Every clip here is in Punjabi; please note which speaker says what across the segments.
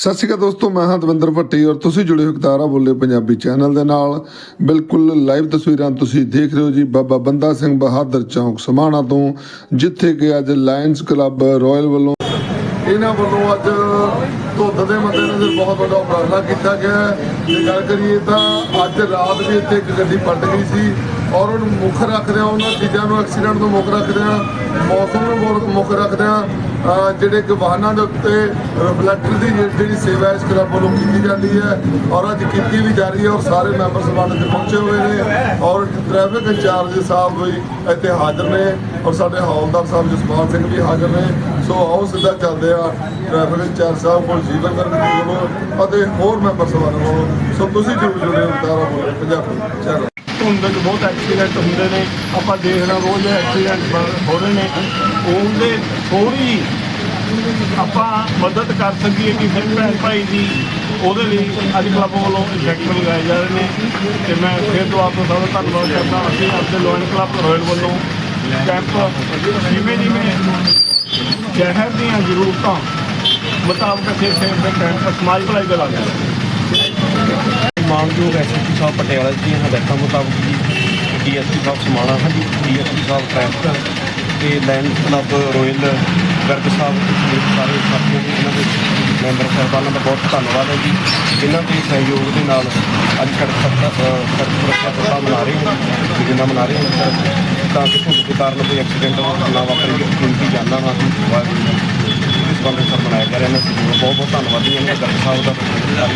Speaker 1: ਸਤਿ ਸ਼੍ਰੀ ਅਕਾਲ ਦੋਸਤੋ, ਮੈਂ ਹਾਂ ਦਵਿੰਦਰ ਭੱਟੀ ਔਰ ਤੁਸੀਂ ਜੁੜੇ ਹੋ ਕਤਾਰਾ ਬੋਲੇ ਪੰਜਾਬੀ ਚੈਨਲ ਦੇ ਨਾਲ। ਬਿਲਕੁਲ ਲਾਈਵ ਤਸਵੀਰਾਂ ਤੁਸੀਂ ਦੇਖ ਰਹੇ ਹੋ ਜੀ ਬਾਬਾ ਬੰਦਾ ਸਿੰਘ ਬਹਾਦਰ ਚੌਂਕ ਸਮਾਣਾ ਤੋਂ, ਜਿੱਥੇ ਕਿ ਅੱਜ ਲਾਇਨਸ ਕਲੱਬ ਰਾਇਲ ਵੱਲੋਂ ਇਹਨਾਂ ਵੱਲੋਂ ਅੱਜ ਧੁੱਧ ਦੇ ਮੱਦੇਨਜ਼ਰ ਬਹੁਤ ਵੱਡਾ ਉਪਰਾਲਾ ਕੀਤਾ ਗਿਆ ਹੈ। ਜੇ ਗੱਲ ਕਰੀਏ ਤਾਂ ਅੱਜ ਰਾਤ ਵੀ ਇੱਥੇ ਇੱਕ ਗੱਡੀ ਪਲਟ ਗਈ ਸੀ ਔਰ ਉਹਨੂੰ ਮੁੱਖ ਰੱਖਦਿਆਂ ਉਹਨਾਂ ਚੀਜ਼ਾਂ ਨੂੰ ਐਕਸੀਡੈਂਟ ਤੋਂ ਮੁੱਖ ਰੱਖਦਿਆਂ, ਮੌਸਮ ਨੂੰ ਮੁੱਖ- ਮੁੱਖ ਰੱਖਦਿਆਂ ਜਿਹੜੇ ਕਿ ਵਾਹਨਾਂ ਦੇ ਉੱਤੇ ਰਿਫਲੈਕਟਰ ਦੀ ਜਿਹੜੀ ਸੇਵਾ ਇਸ ਕਲੱਬ ਵੱਲੋਂ ਕੀਤੀ ਜਾਂਦੀ ਹੈ ਔਰ ਅੱਜ ਕੀਤੀ ਵੀ ਜਾ ਰਹੀ ਹੈ ਔਰ ਸਾਰੇ ਮੈਂਬਰ ਸਭਾਨ ਇੱਥੇ ਪਹੁੰਚੇ ਹੋਏ ਨੇ ਔਰ ਟ੍ਰੈਫਿਕ ਇੰਚਾਰਜ ਸਾਹਿਬ ਵੀ ਇੱਥੇ ਹਾਜ਼ਰ ਨੇ ਔਰ ਸਾਡੇ ਹੌਲਦਾਰ ਸਾਹਿਬ ਜਸਪਾਲ ਸਿੰਘ ਵੀ ਹਾਜ਼ਰ ਨੇ। ਸੋ ਆਓ ਸਿੱਧਾ ਚੱਲਦੇ ਆ ਟ੍ਰੈਫਿਕ ਇੰਚਾਰਜ ਸਾਹਿਬ ਕੋਲ ਜੀਵਨ ਕਰਨ ਦੇ ਵੱਲੋਂ ਅਤੇ ਹੋਰ ਮੈਂਬਰ ਸਭਾਨ ਵੱਲੋਂ। ਸੋ ਤੁਸੀਂ ਜਰੂਰ ਜੁੜੇ ਹੋ ਤਾਰਾ ਬੋਲੇ, ਪੰਜਾਬੀ ਚਲੋ
Speaker 2: ਧੁੰਦ 'ਚ ਬਹੁਤ ਐਕਸੀਡੈਂਟ ਹੁੰਦੇ ਨੇ। ਆਪਾਂ ਦੇਖਣਾ ਰੋਜ਼ ਐਕਸੀਡੈਂਟ ਹੋ ਰਹੇ ਨੇ। ਉਹਦੇ ਥੋੜੀ ਆਪਾਂ ਮਦਦ ਕਰ ਸਕੀਏ ਕਿਸੇ ਭੈਣ ਭਾਈ ਦੀ। ਉਹਦੇ ਲਈ ਅੱਜ ਕਲੱਬ ਵੱਲੋਂ ਇੰਜੈਕਸ਼ਨ ਲਗਾਏ ਜਾ ਰਹੇ ਨੇ। ਤੇ ਮੈਂ ਫਿਰ ਤੋਂ ਆਪ ਦਾ ਸਭ ਦਾ ਧੰਨਵਾਦ ਕਰਦਾ ਅਸੀਂ ਆਪਣੇ ਲੋਇਨ ਕਲੱਬ ਰੋਇਲ ਵੱਲੋਂ ਕੈਂਪ ਜਿਵੇਂ ਜਿਵੇਂ ਸ਼ਹਿਰ ਦੀਆਂ ਜ਼ਰੂਰਤਾਂ ਮੁਤਾਬਕ ਅਸੀਂ ਫਿਰ ਕੈਂਪ ਸਮਾਜ ਭਲਾਈ ਦਾ ਲਾਉਂਦੇ ਹਾਂ
Speaker 3: ਮਾਨਯੋਗ ਐਸਪੀ ਸਾਹਿਬ ਪਟਿਆਲਾ ਜੀ ਦੀਆਂ ਹਦਾਇਤਾਂ ਮੁਤਾਬਕ ਜੀ ਡੀਐਸਪੀ ਸਾਹਿਬ ਸਮਾਣਾ, ਹਾਂਜੀ ਡੀਐਸਪੀ ਸਾਹਿਬ ਟ੍ਰੈਫਿਕ ਤੇ ਲਾਇਨ ਕਲੱਬ ਰੋਇਲ ਗਰਗ ਸਾਹਿਬ ਤੇ ਸਾਰੇ ਸਾਥੀਆਂ ਦੇ ਇਹਨਾਂ ਦੇ ਮੈਂਬਰ ਸਾਹਿਬਾਨਾਂ ਦਾ ਬਹੁਤ ਧੰਨਵਾਦ ਹੈ ਜੀ। ਇਹਨਾਂ ਦੇ ਸਹਿਯੋਗ ਦੇ ਨਾਲ ਅੱਜ ਸੜਕ ਸੁਰੱਖਿਆ ਸਪਤਾਹ ਮਨਾ ਰਹੇ ਹਾਂ, ਜਿੰਨਾ ਮਨਾ ਰਹੇ ਹਾਂ, ਤਾਂ ਕਿ ਧੁੰਦ ਦੇ ਕਾਰਨ ਕੋਈ ਐਕਸੀਡੈਂਟ ਨਾ ਵਾਪਰੇ ਕੀਮਤੀ ਜਾਨਾਂ ਨਾ ਇਸ ਬੰਦੇ ਮਨਾਇਆ ਜਾ ਰਿਹਾ, ਇਹਨਾਂ ਬਹੁਤ ਬਹੁਤ ਧੰਨਵਾਦ ਹਾਂ ਇਹਨਾਂ ਦਾ ਗਰਗ ਸਾਹਿਬ ਦਾ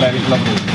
Speaker 3: ਲਾਇਨ ਕਲੱਬ